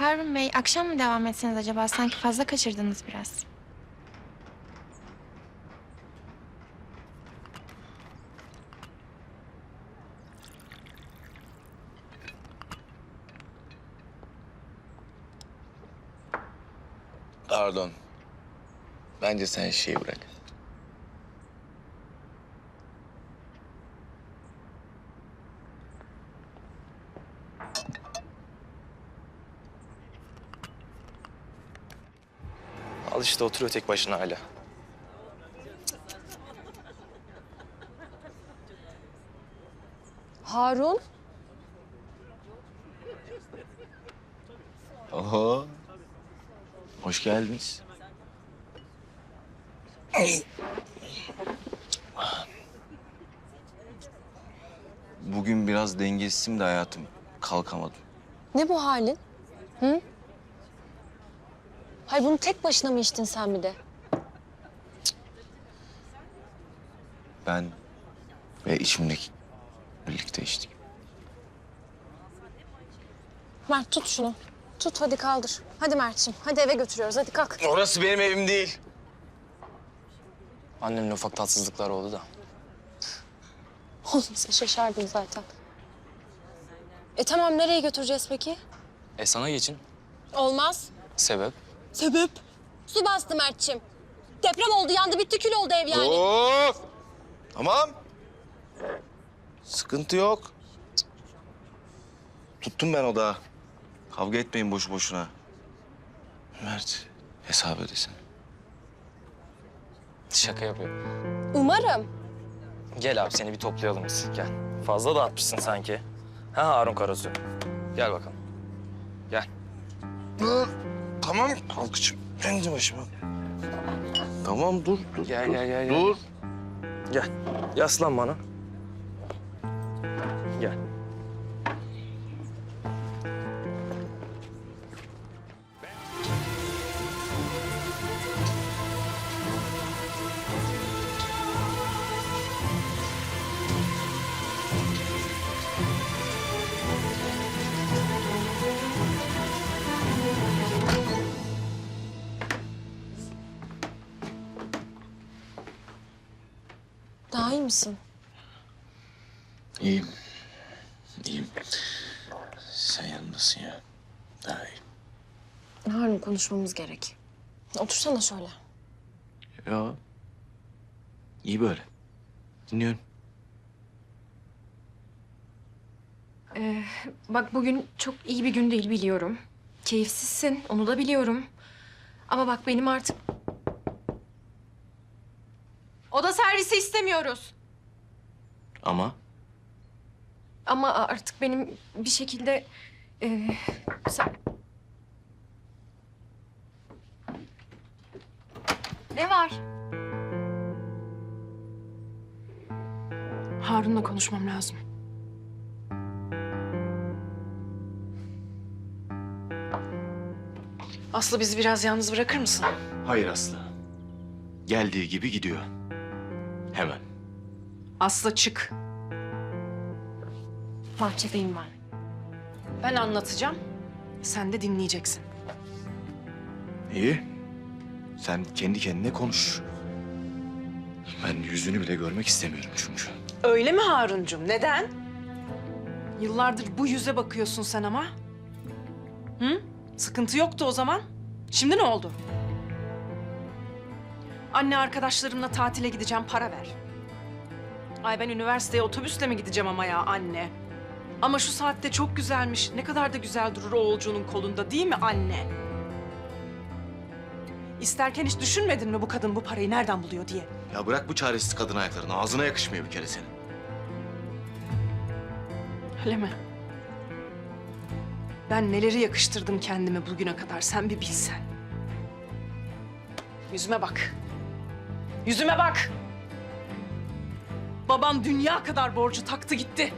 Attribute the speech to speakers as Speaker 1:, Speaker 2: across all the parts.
Speaker 1: Harun Bey akşam mı devam etseniz acaba? Sanki fazla kaçırdınız biraz.
Speaker 2: Pardon. Bence sen şeyi bırak.
Speaker 3: İşte oturuyor tek başına hala.
Speaker 4: Harun,
Speaker 2: Oho. Hoş geldiniz. Bugün biraz dengesizim de hayatım. Kalkamadım.
Speaker 4: ne bu halin? Hı? Hayır bunu tek başına mı içtin sen bir de?
Speaker 2: Ben ve içimdeki birlikte içtik.
Speaker 4: Mert tut şunu. Tut hadi kaldır. Hadi Mert'ciğim hadi eve götürüyoruz hadi kalk.
Speaker 2: Orası benim evim değil.
Speaker 3: Annemle ufak tatsızlıklar oldu da.
Speaker 4: Olmasa şaşardım zaten. E tamam nereye götüreceğiz peki?
Speaker 3: E sana geçin.
Speaker 4: Olmaz.
Speaker 3: Sebep?
Speaker 4: Sebep? Su bastı Mert'ciğim. Deprem oldu yandı bitti kül oldu ev yani.
Speaker 2: Of! Tamam. Sıkıntı yok. Tuttum ben odağı. Kavga etmeyin boşu boşuna. Mert, hesap ödesin.
Speaker 3: Şaka yapıyor.
Speaker 4: Umarım.
Speaker 3: Gel abi seni bir toplayalım biz. Gel. Fazla dağıtmışsın sanki. Ha Harun Karasu. Gel bakalım. Gel.
Speaker 2: Tamam. Kalkıcım. Kendi başıma. Tamam dur dur.
Speaker 3: Gel,
Speaker 2: dur,
Speaker 3: gel, gel, gel.
Speaker 2: Dur.
Speaker 3: Gel. Yaslan bana. Gel.
Speaker 4: Misin?
Speaker 2: İyiyim. İyiyim. Sen yanındasın ya. Daha iyi.
Speaker 4: Harun konuşmamız gerek. Otursana şöyle.
Speaker 2: Ya. İyi böyle. Dinliyorum.
Speaker 1: Bak bugün çok iyi bir gün değil biliyorum. Keyifsizsin, onu da biliyorum. Ama bak benim artık... Oda servisi istemiyoruz.
Speaker 2: Ama
Speaker 1: Ama artık benim bir şekilde... e, sen- Ne var?
Speaker 5: Harun'la konuşmam lazım. Aslı bizi biraz yalnız bırakır mısın?
Speaker 2: hayır Aslı. Geldiği gibi gidiyor. Hemen.
Speaker 5: Aslı çık.
Speaker 1: Bahçedeyim ben.
Speaker 5: Ben anlatacağım. Sen de dinleyeceksin.
Speaker 2: İyi. Sen kendi kendine konuş. Ben yüzünü bile görmek istemiyorum çünkü.
Speaker 5: Öyle mi Haruncum? Neden? Yıllardır bu yüze bakıyorsun sen ama. Hı? Sıkıntı yoktu o zaman. Şimdi ne oldu? Anne arkadaşlarımla tatile gideceğim para ver. Ay ben üniversiteye otobüsle mi gideceğim ama ya anne? Ama şu saatte çok güzelmiş. Ne kadar da güzel durur oğulcunun kolunda değil mi anne? İsterken hiç düşünmedin mi bu kadın bu parayı nereden buluyor diye?
Speaker 2: Ya bırak bu çaresiz kadın ayaklarını. Ağzına yakışmıyor bir kere senin.
Speaker 5: Öyle mi? Ben neleri yakıştırdım kendime bugüne kadar sen bir bilsen. Yüzüme bak. Yüzüme bak. Babam dünya kadar borcu taktı gitti.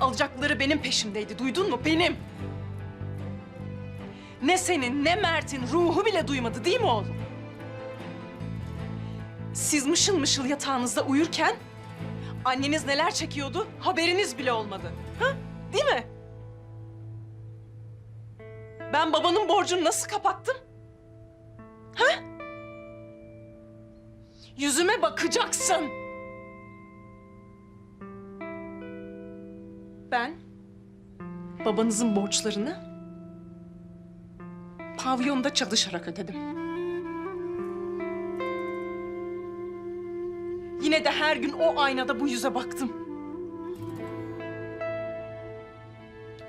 Speaker 5: Alacakları benim peşimdeydi. Duydun mu? Benim. Ne senin ne Mert'in ruhu bile duymadı değil mi oğlum? Siz mışıl mışıl yatağınızda uyurken Anneniz neler çekiyordu haberiniz bile olmadı. Ha? Değil mi? Ben babanın borcunu nasıl kapattım? Ha? Yüzüme bakacaksın. Ben babanızın borçlarını pavyonda çalışarak ödedim. Yine de her gün o aynada bu yüze baktım.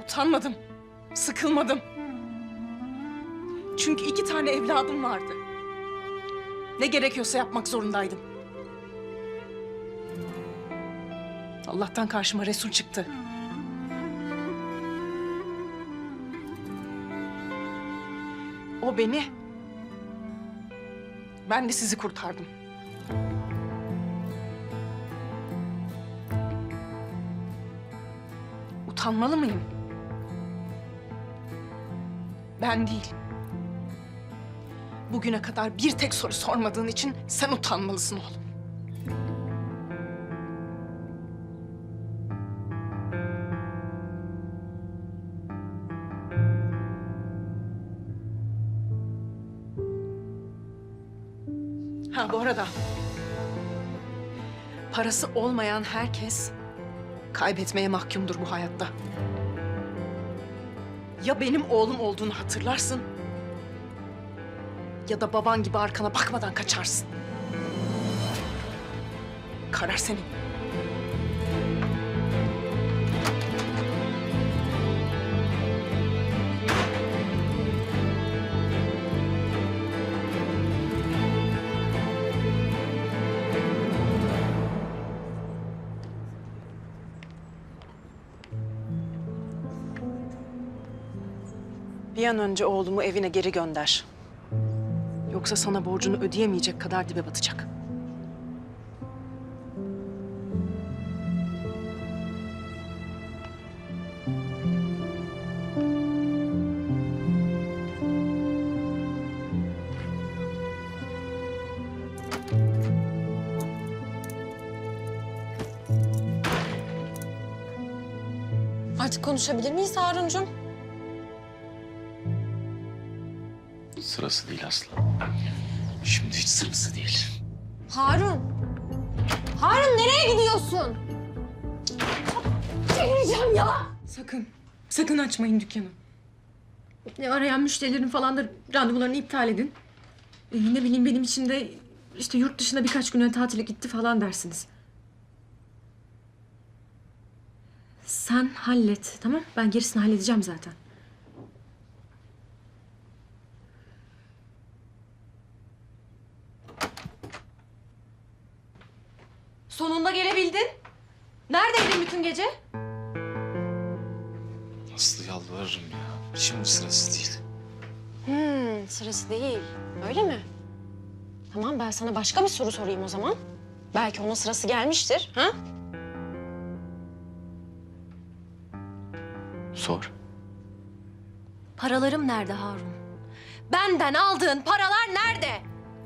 Speaker 5: Utanmadım, sıkılmadım. Çünkü iki tane evladım vardı. Ne gerekiyorsa yapmak zorundaydım. Allah'tan karşıma Resul çıktı. O beni, ben de sizi kurtardım. Utanmalı mıyım? Ben değil. Bugüne kadar bir tek soru sormadığın için sen utanmalısın oğlum. Ha bu arada parası olmayan herkes kaybetmeye mahkumdur bu hayatta. Ya benim oğlum olduğunu hatırlarsın ya da baban gibi arkana bakmadan kaçarsın. Karar senin. Bir an önce oğlumu evine geri gönder. Yoksa sana borcunu ödeyemeyecek kadar dibe batacak.
Speaker 4: Artık konuşabilir miyiz Haruncuğum?
Speaker 2: Sırası değil Aslı. Şimdi hiç sırası değil.
Speaker 4: Harun. Harun nereye gidiyorsun? Delireceğim ya.
Speaker 1: Sakın, sakın açmayın dükkanı. Ne arayan müşterilerin falan da randevularını iptal edin. Ee, ne bileyim benim için de işte yurt dışına birkaç güne tatile gitti falan dersiniz. Sen hallet tamam Ben gerisini halledeceğim zaten. Sonunda gelebildin. Neredeydin bütün gece?
Speaker 2: Aslı yalvarırım ya. Şimdi sırası değil.
Speaker 4: Hmm, sırası değil. Öyle mi? Tamam ben sana başka bir soru sorayım o zaman. Belki onun sırası gelmiştir. Ha?
Speaker 2: Sor.
Speaker 1: Paralarım nerede Harun? Benden aldığın paralar nerede?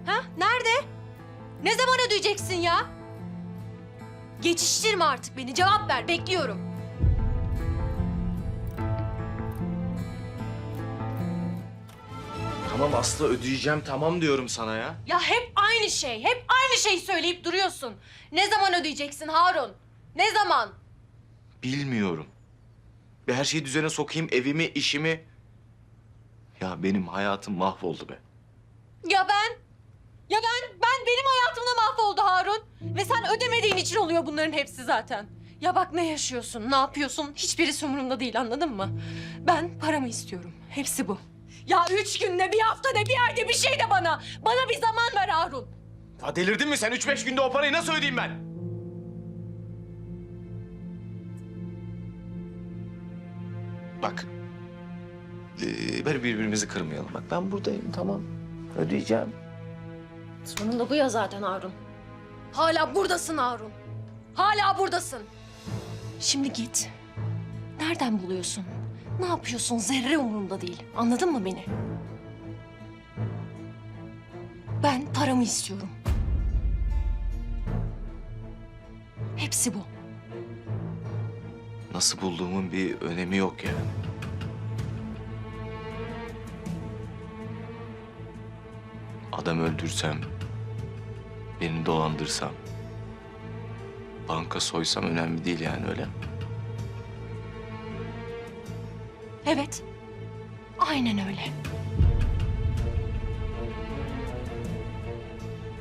Speaker 1: Ha? Nerede? Ne zaman ödeyeceksin ya? Geçiştirme artık beni. Cevap ver. Bekliyorum.
Speaker 2: Tamam Aslı ödeyeceğim tamam diyorum sana ya.
Speaker 1: Ya hep aynı şey. Hep aynı şeyi söyleyip duruyorsun. Ne zaman ödeyeceksin Harun? Ne zaman?
Speaker 2: Bilmiyorum. Bir her şeyi düzene sokayım evimi işimi. Ya benim hayatım mahvoldu be.
Speaker 1: Ya ben? Ya ben? Ben benim hayatımda mahvoldu Harun. Ve sen ödemediğin için oluyor bunların hepsi zaten. Ya bak ne yaşıyorsun, ne yapıyorsun? Hiçbirisi umurumda değil anladın mı? Ben paramı istiyorum. Hepsi bu. Ya üç günde, bir haftada, bir ayda bir şey de bana. Bana bir zaman ver Harun.
Speaker 2: Ya delirdin mi sen? Üç beş günde o parayı nasıl ödeyeyim ben? Bak. Ee, böyle birbirimizi kırmayalım. Bak ben buradayım tamam. Ödeyeceğim.
Speaker 1: Sorun da bu ya zaten Harun. Hala buradasın Harun. Hala buradasın. Şimdi git. Nereden buluyorsun? Ne yapıyorsun? Zerre umurumda değil. Anladın mı beni? Ben paramı istiyorum. Hepsi bu.
Speaker 2: Nasıl bulduğumun bir önemi yok yani. Adam öldürsem, birini dolandırsam, banka soysam önemli değil yani öyle mi?
Speaker 1: Evet. Aynen öyle.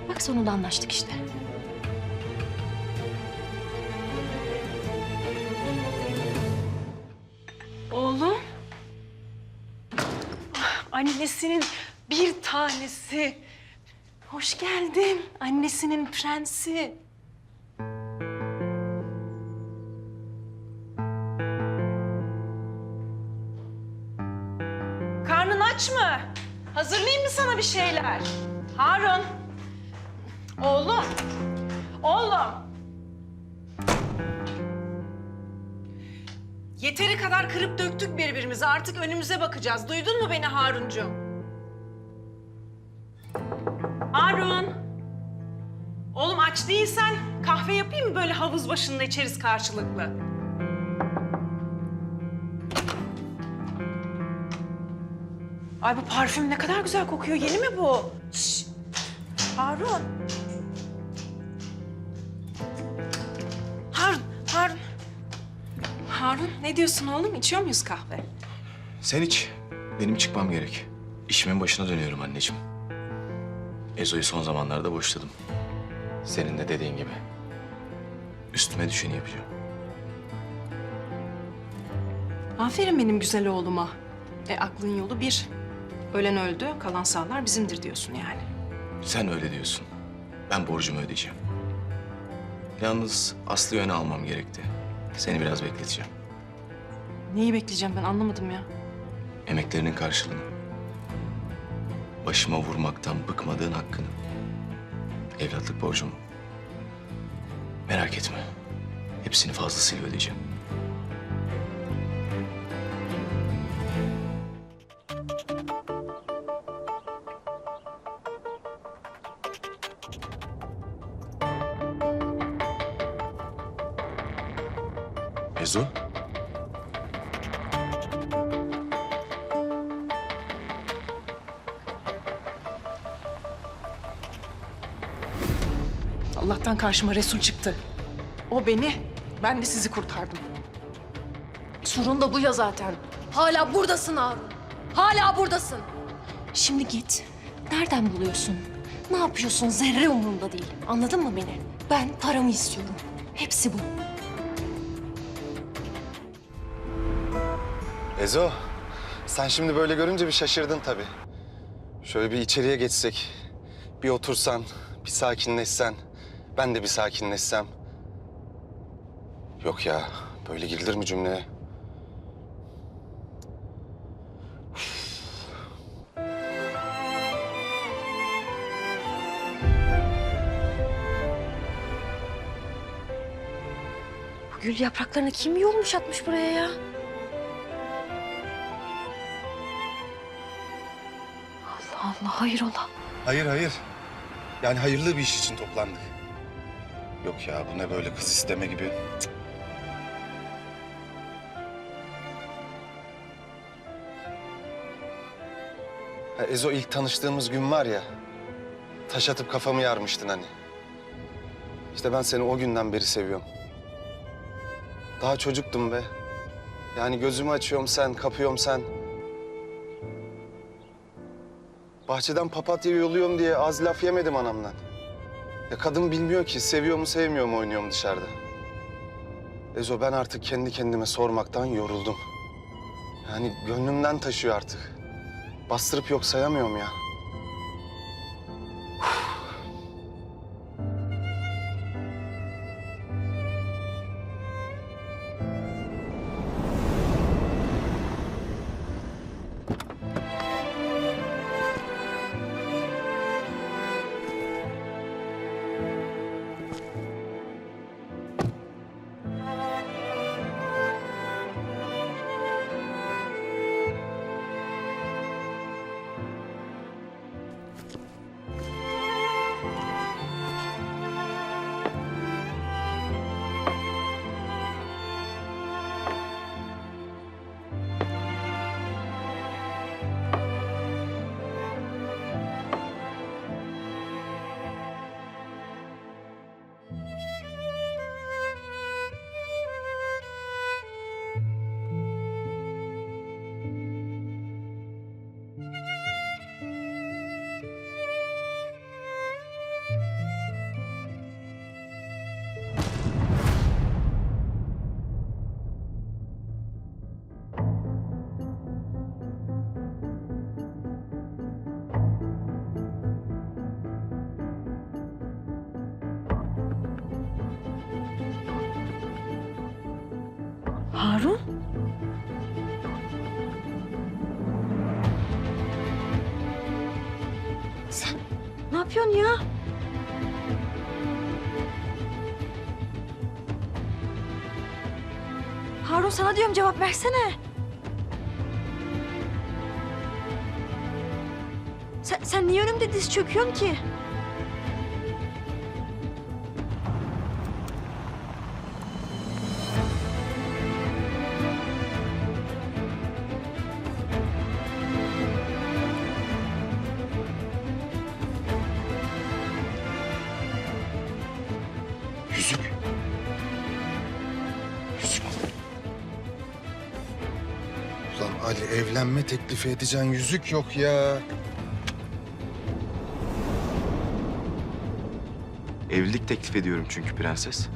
Speaker 1: Bak sonunda anlaştık işte.
Speaker 5: Oğlum. Annesinin bir tanesi. Hoş geldin. Annesinin prensi. Karnın aç mı? Hazırlayayım mı sana bir şeyler? Harun. Oğlum. Oğlum. Yeteri kadar kırıp döktük birbirimizi. Artık önümüze bakacağız. Duydun mu beni Haruncuğum? Harun. Oğlum aç değilsen kahve yapayım mı böyle havuz başında içeriz karşılıklı? Ay bu parfüm ne kadar güzel kokuyor. Yeni mi bu? Şş. Harun. Harun, Harun. Harun ne diyorsun oğlum? İçiyor muyuz kahve?
Speaker 2: Sen iç. Benim çıkmam gerek. İşimin başına dönüyorum anneciğim. Ezo'yu son zamanlarda boşladım. Senin de dediğin gibi. Üstüme düşeni yapacağım.
Speaker 5: Aferin benim güzel oğluma. E aklın yolu bir. Ölen öldü, kalan sağlar bizimdir diyorsun yani.
Speaker 2: Sen öyle diyorsun. Ben borcumu ödeyeceğim. Yalnız Aslı yöne almam gerekti. Seni biraz bekleteceğim.
Speaker 5: Neyi bekleyeceğim ben anlamadım ya.
Speaker 2: Emeklerinin karşılığını. Başıma vurmaktan bıkmadığın hakkını. Evlatlık borcumu. Merak etme. Hepsini fazlasıyla ödeyeceğim. Ezo?
Speaker 5: Allah'tan karşıma Resul çıktı. O beni, ben de sizi kurtardım.
Speaker 1: Sorun da bu ya zaten. Hala buradasın Harun. Hala buradasın. Şimdi git. Nereden buluyorsun? Ne yapıyorsun? Zerre umurumda değil. Anladın mı beni? Ben paramı istiyorum. Hepsi bu.
Speaker 6: Ezo, sen şimdi böyle görünce bir şaşırdın tabii. Şöyle bir içeriye geçsek, bir otursan, bir sakinleşsen, ben de bir sakinleşsem. Yok ya, böyle girilir mi cümleye?
Speaker 1: Bu gül yapraklarını kim yolmuş atmış buraya ya? Allah Allah hayrola.
Speaker 6: Hayır, hayır. Yani hayırlı bir iş için toplandık. Yok ya, bu ne böyle kız isteme gibi. Cık. Ezo ilk tanıştığımız gün var ya, taş atıp kafamı yarmıştın hani. İşte ben seni o günden beri seviyorum. Daha çocuktum be. Yani gözümü açıyorum sen, kapıyorum sen. Bahçeden papatya yoluyorum diye az laf yemedim anamdan. Ya kadın bilmiyor ki seviyor mu sevmiyor mu oynuyorum dışarıda. Ezo ben artık kendi kendime sormaktan yoruldum. Yani gönlümden taşıyor artık. Bastırıp yok sayamıyorum ya.
Speaker 4: Ya? Harun sana diyorum cevap versene. Sen, sen niye önümde diz çöküyorsun ki?
Speaker 6: Evlenme teklifi edeceğin yüzük yok ya.
Speaker 2: Evlilik teklif ediyorum çünkü prenses.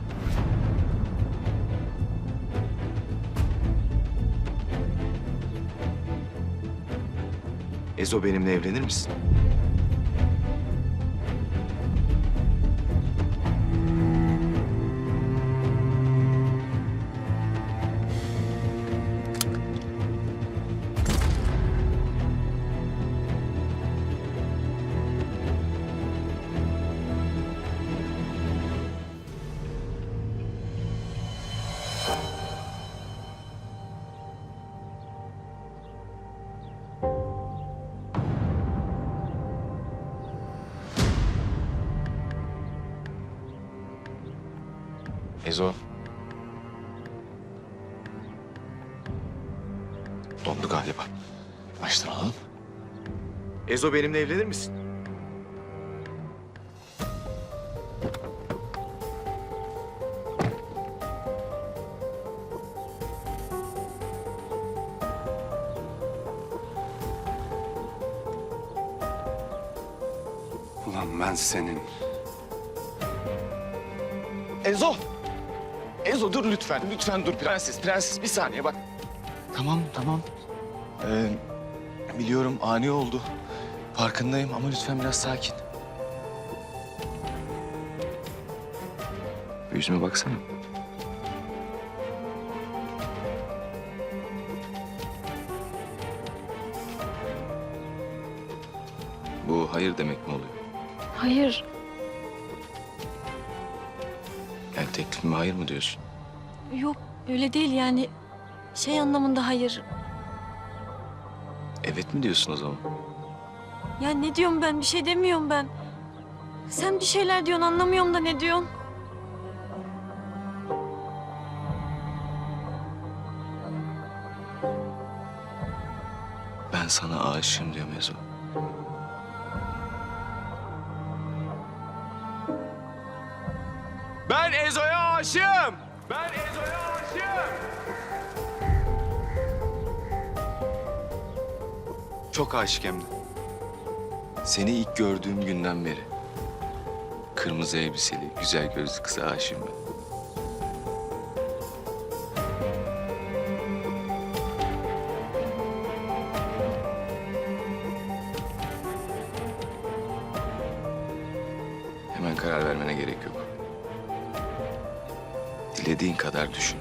Speaker 2: Ezo benimle evlenir misin? Ezo. Dondu galiba. Baştan alalım. Ezo benimle evlenir misin?
Speaker 6: Ulan ben senin.
Speaker 2: Ezo! Ezo dur lütfen, lütfen dur prenses, prenses bir saniye bak. Tamam, tamam. Ee, biliyorum ani oldu. Farkındayım ama lütfen biraz sakin. Yüzüme baksana. Bu hayır demek mi oluyor?
Speaker 4: Hayır.
Speaker 2: Teklifime hayır mı diyorsun?
Speaker 4: Yok öyle değil yani. Şey anlamında hayır.
Speaker 2: Evet mi diyorsun o zaman?
Speaker 4: Ya ne diyorum ben? Bir şey demiyorum ben. Sen bir şeyler diyorsun anlamıyorum da ne diyorsun?
Speaker 2: Ben sana aşığım diyorum Ezo. Aşığım. Ben Ezo'ya aşığım. Çok aşık hem de. Seni ilk gördüğüm günden beri. Kırmızı elbiseli, güzel gözlü kıza aşığım ben. Hemen karar vermene gerek yok. Dilediğin kadar düşün.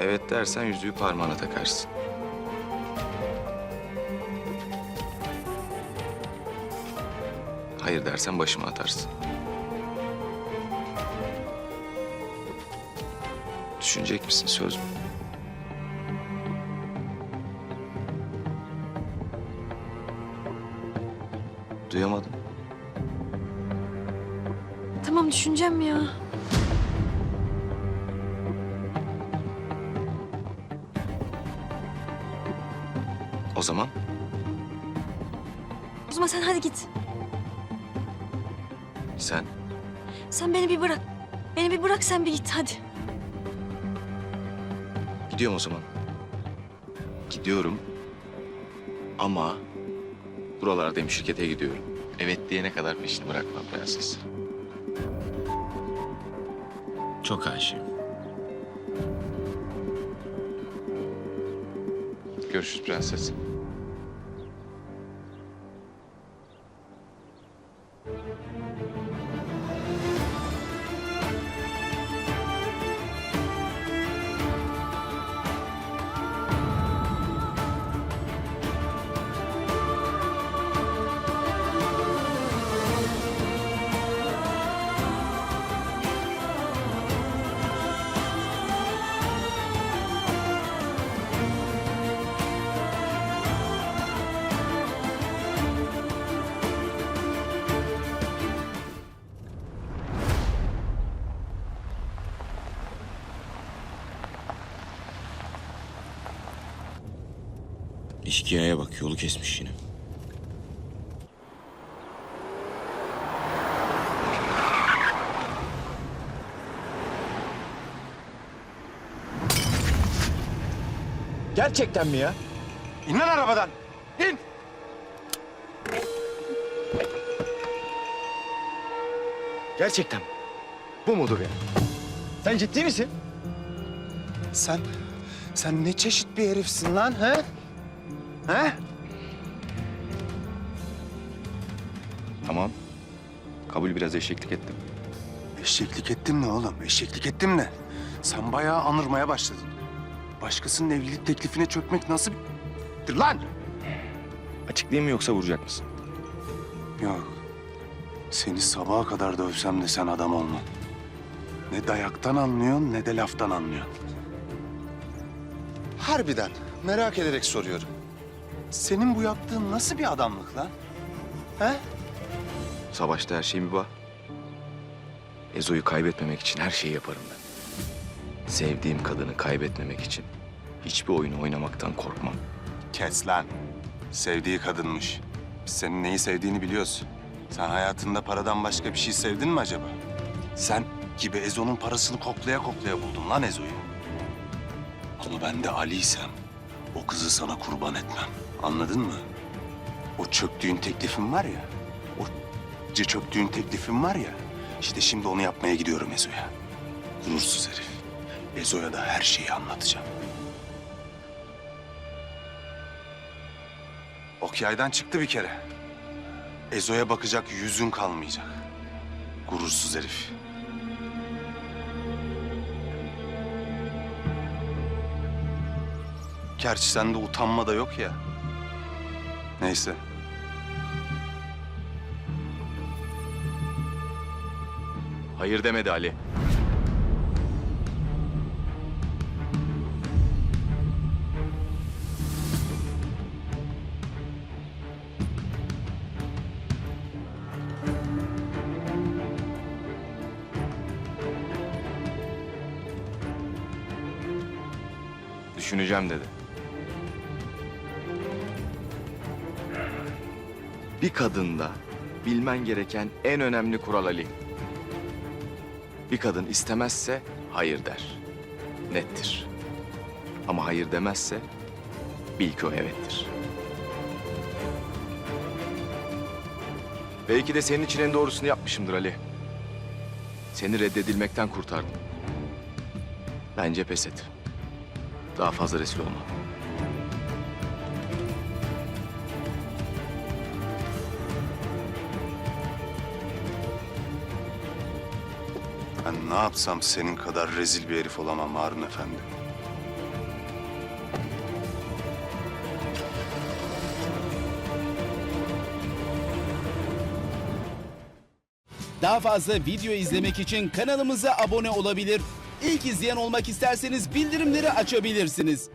Speaker 2: Evet dersen yüzüğü parmağına takarsın. Hayır dersen başıma atarsın. Düşünecek misin söz mü? Duyamadım.
Speaker 4: Tamam düşüneceğim ya.
Speaker 2: O zaman
Speaker 4: O zaman sen hadi git.
Speaker 2: sen
Speaker 4: Sen beni bir bırak. Beni bir bırak sen bir git hadi.
Speaker 2: gidiyorum o zaman. Gidiyorum. Ama buralardayım şirkete gidiyorum. Evet diyene kadar peşini bırakmam prenses. Çok aşığım. Görüşürüz prenses. İşkiyaya bak yolu kesmiş yine. Gerçekten mi ya?
Speaker 6: İn lan arabadan. İn.
Speaker 2: Gerçekten. Bu mudur ya? Sen ciddi misin?
Speaker 6: Sen, sen ne çeşit bir herifsin lan he? He?
Speaker 2: Tamam. Kabul biraz eşeklik ettim.
Speaker 6: Eşeklik ettim ne oğlum? Eşeklik ettim ne? Sen bayağı anırmaya başladın. Başkasının evlilik teklifine çökmek nasıl bir... lan?
Speaker 2: Açıklayayım mı yoksa vuracak mısın?
Speaker 6: Yok. Seni sabaha kadar dövsem de sen adam olmam. Ne dayaktan anlıyorsun ne de laftan anlıyorsun. Harbiden merak ederek soruyorum. Senin bu yaptığın nasıl bir adamlık lan? He?
Speaker 2: Savaşta her şey mübah. Ezo'yu kaybetmemek için her şeyi yaparım ben. Sevdiğim kadını kaybetmemek için hiçbir oyunu oynamaktan korkmam.
Speaker 6: Kes lan. Sevdiği kadınmış. Biz senin neyi sevdiğini biliyoruz. Sen hayatında paradan başka bir şey sevdin mi acaba? Sen gibi Ezo'nun parasını koklaya koklaya buldun lan Ezo'yu. Ama ben de Ali'ysem o kızı sana kurban etmem. Anladın mı? O çöktüğün teklifin var ya. O c- çöktüğün teklifin var ya. İşte şimdi onu yapmaya gidiyorum Ezo'ya. Gurursuz herif. Ezo'ya da her şeyi anlatacağım. Ok yaydan çıktı bir kere. Ezo'ya bakacak yüzün kalmayacak. Gurursuz herif. Gerçi sende utanma da yok ya. Neyse.
Speaker 2: Hayır demedi Ali. Düşüneceğim dedi. Bir kadında bilmen gereken en önemli kural Ali. Bir kadın istemezse hayır der. Nettir. Ama hayır demezse bil ki o evettir. Belki de senin için en doğrusunu yapmışımdır Ali. Seni reddedilmekten kurtardım. Bence pes et. Daha fazla rezil olma.
Speaker 6: Yapsam senin kadar rezil bir herif olamam Harun Efendi.
Speaker 7: Daha fazla video izlemek için kanalımıza abone olabilir. İlk izleyen olmak isterseniz bildirimleri açabilirsiniz.